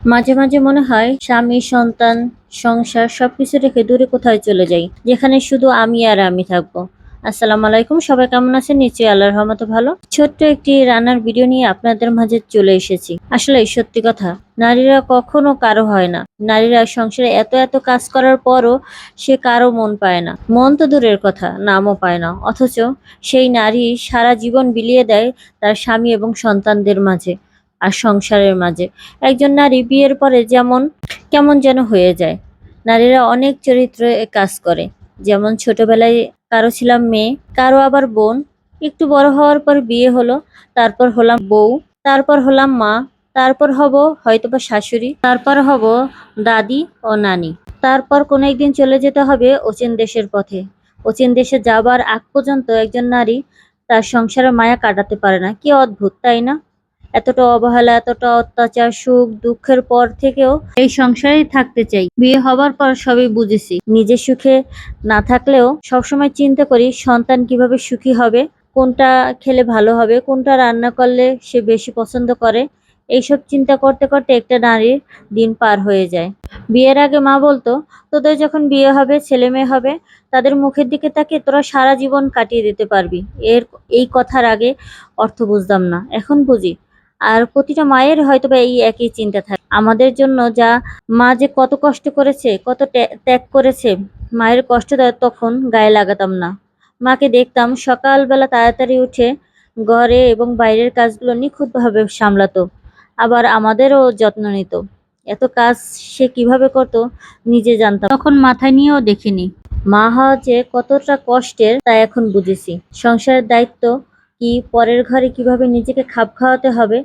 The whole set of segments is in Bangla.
মাঝে মাঝে মনে হয় স্বামী, সন্তান, সংসার সবকিছু রেখে দূরে কোথায় চলে যাই, যেখানে শুধু আমি আর আমি থাকব। আসসালামু আলাইকুম, সবাই কেমন আছেন? নিশ্চয়ই আল্লাহর রহমতে ভালো। ছোট্ট একটি রান্নার ভিডিও নিয়ে আপনাদের মাঝে চলে এসেছি। আসলে সত্যি কথা, নারীরা কখনো কারও হয় না। নারীরা সংসারে এত এত কাজ করার পরও সে কারও মন পায় না। মন তো দূরের কথা, নামও পায় না। অথচ সেই নারী সারা জীবন বিলিয়ে দেয় তার স্বামী এবং সন্তানদের মাঝে। আর সংসারের মাঝে। একজন নারী বিয়ের পরে যেমন, কেমন যেন হয়ে যায়। নারীরা অনেক চরিত্রে কাজ করে। যেমন ছোটবেলায় কারও ছিলাম মেয়ে, কারও আবার বোন। একটু বড় হওয়ার পর বিয়ে হলো, তারপর হলাম বউ, তারপর হলাম মা, তারপর হব হয়তোবা শাশুড়ি, তারপর হব দাদি ও নানি। তারপর কোনো একদিন চলে যেতে হবে অচিন দেশের পথে। অচিন দেশে যাবার আগ পর্যন্ত একজন নারী তার সংসারের মায়া কাটাতে পারে না। কি অদ্ভুত, তাই না? এতটা অবহেলা, এতটা অত্যাচার, সুখ, দুঃখের পর থেকেও এই সংসারেই থাকতে চাই। বিয়ে হবার পর সবই বুঝেছি। নিজের সুখে না থাকলেও সবসময় চিন্তা করি, সন্তান কীভাবে সুখী হবে, কোনটা খেলে ভালো হবে, কোনটা রান্না করলে সে বেশি পছন্দ করে, এইসব চিন্তা করতে করতে একটা নারীর দিন পার হয়ে যায়। বিয়ের আগে মা বলতো, তোদের যখন বিয়ে হবে, ছেলে মেয়ে হবে, তাদের মুখের দিকে তাকে তোরা সারা জীবন কাটিয়ে দিতে পারবি। এর, এই কথার আগে অর্থ বুঝতাম না। এখন বুঝি আর প্রতিটা মায়ের হয়তো বা এই একই চিন্তা থাকে। আমাদের জন্য যা মা যে কত কষ্ট করেছে, কত ত্যাগ করেছে, মায়ের কষ্টটা তখন গায়ে লাগাতাম না। মাকে দেখতাম সকালবেলা তাড়াতাড়ি উঠে ঘরে এবং বাইরের কাজগুলো নিখুঁতভাবে সামলাতো, আবার আমাদেরও যত্ন নিত। এত কাজ সে কীভাবে করতো নিজে জানতাম তখন মাথায় নিয়েও দেখিনি। মা হওয়া যে কতটা কষ্টের তা এখন বুঝেছি। সংসারের দায়িত্ব কি পরের ঘরে কীভাবে নিজেকে খাপ খাওয়াতে হবে,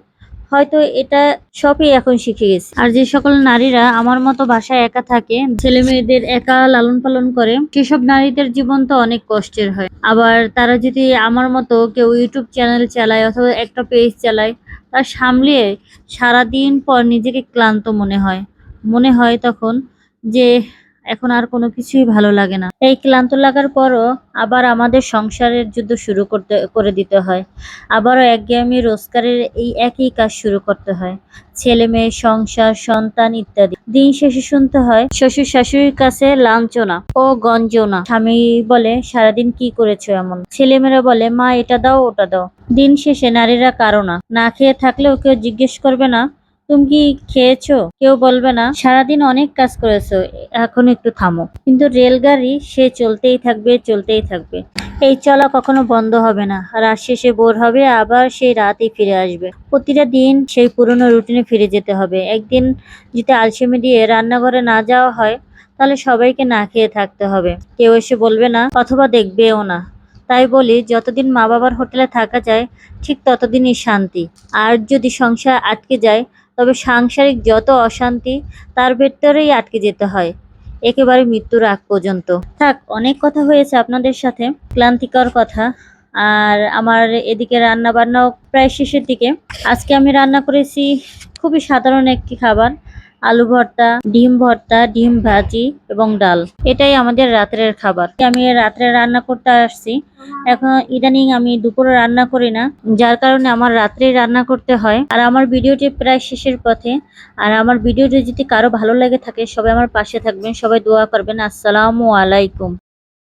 হয়তো এটা সবই এখন শিখে গেছি। আর যে সকল নারীরা আমার মতো বাসায় একা থাকে, ছেলে মেয়েদের একা লালন পালন করে, সেসব নারীদের জীবন তো অনেক কষ্টের হয়। আবার তারা যদি আমার মতো কেউ ইউটিউব চ্যানেল চালায় অথবা একটা পেজ চালায়, তা সামলিয়ে সারাদিন পর নিজেকে ক্লান্ত মনে হয়। মনে হয় তখন যে এখন আর কোনো কিছুই ভালো লাগে না। এই ক্লান্ত লাগার পরও আবার আমাদের সংসারের যুদ্ধ শুরু করতে, করে দিতে হয়। আবারও একঘেয়েমি রোজগারের এই একই কাজ শুরু করতে হয়। ছেলে মেয়ে, সংসার, সন্তান ইত্যাদি। দিন শেষে শুনতে হয়, শ্বশুর শাশুড়ির কাছে লাঞ্ছনা ও গঞ্জনা। স্বামী বলে, সারাদিন কি করেছ এমন? ছেলেমেয়েরা বলে, মা, এটা দাও, ওটা দাও। দিন শেষে নারীরা কারও না। না খেয়ে থাকলেও কেউ জিজ্ঞেস করবে না তুমি কি খেয়েছো? কেউ বলবে না। সারাদিন অনেক কাজ করেছ, এখন একটু থামো। কিন্তু রেলগাড়ি, সে চলতেই থাকবে চলতেই থাকবে। এই চলা কখনো বন্ধ হবে না। রাত শেষে বোর হবে, আবার সেই রাতেই ফিরে আসবে। প্রতিটা দিন সেই পুরনো রুটিনে ফিরে যেতে হবে। একদিন যদি আলসেমি দিয়ে রান্নাঘরে না যাওয়া হয়, তাহলে সবাইকে না খেয়ে থাকতে হবে। কেউ এসে বলবে না, অথবা দেখবেও না। তাই বলি, যতদিন মা বাবার হোটেলে থাকা যায়, ঠিক ততদিনই শান্তি। আর যদি সংসার আটকে যায় তবে সাংসারিক যত অশান্তি, তার ভেতরেই আটকে যেতে হয়। একেবারে মৃত্যুর আগ পর্যন্ত। থাক, অনেক কথা হয়েছে আপনাদের সাথে। ক্লান্তিকর কথা। আর আমার এদিকে রান্না বান্নাও প্রায় শেষের দিকে। আজকে আমি রান্না করেছি খুবই সাধারণ একটি খাবার। আলু ভর্তা, ডিম ভর্তা, ডিম ভাজি এবং ডাল। এটাই আমাদের রাত্রের খাবার। আমি রাত্রে রান্না করতে আসছি। এখন ইদানিং আমি দুপুরে রান্না করি না, যার কারণে আমার রাত্রে রান্না করতে হয়। আর আমার ভিডিওটি প্রায় শেষের পথে। আর আমার ভিডিওটি যদি কারও ভালো লেগে থাকে, সবাই আমার পাশে থাকবেন, সবাই দোয়া করবেন। আসসালামু আলাইকুম।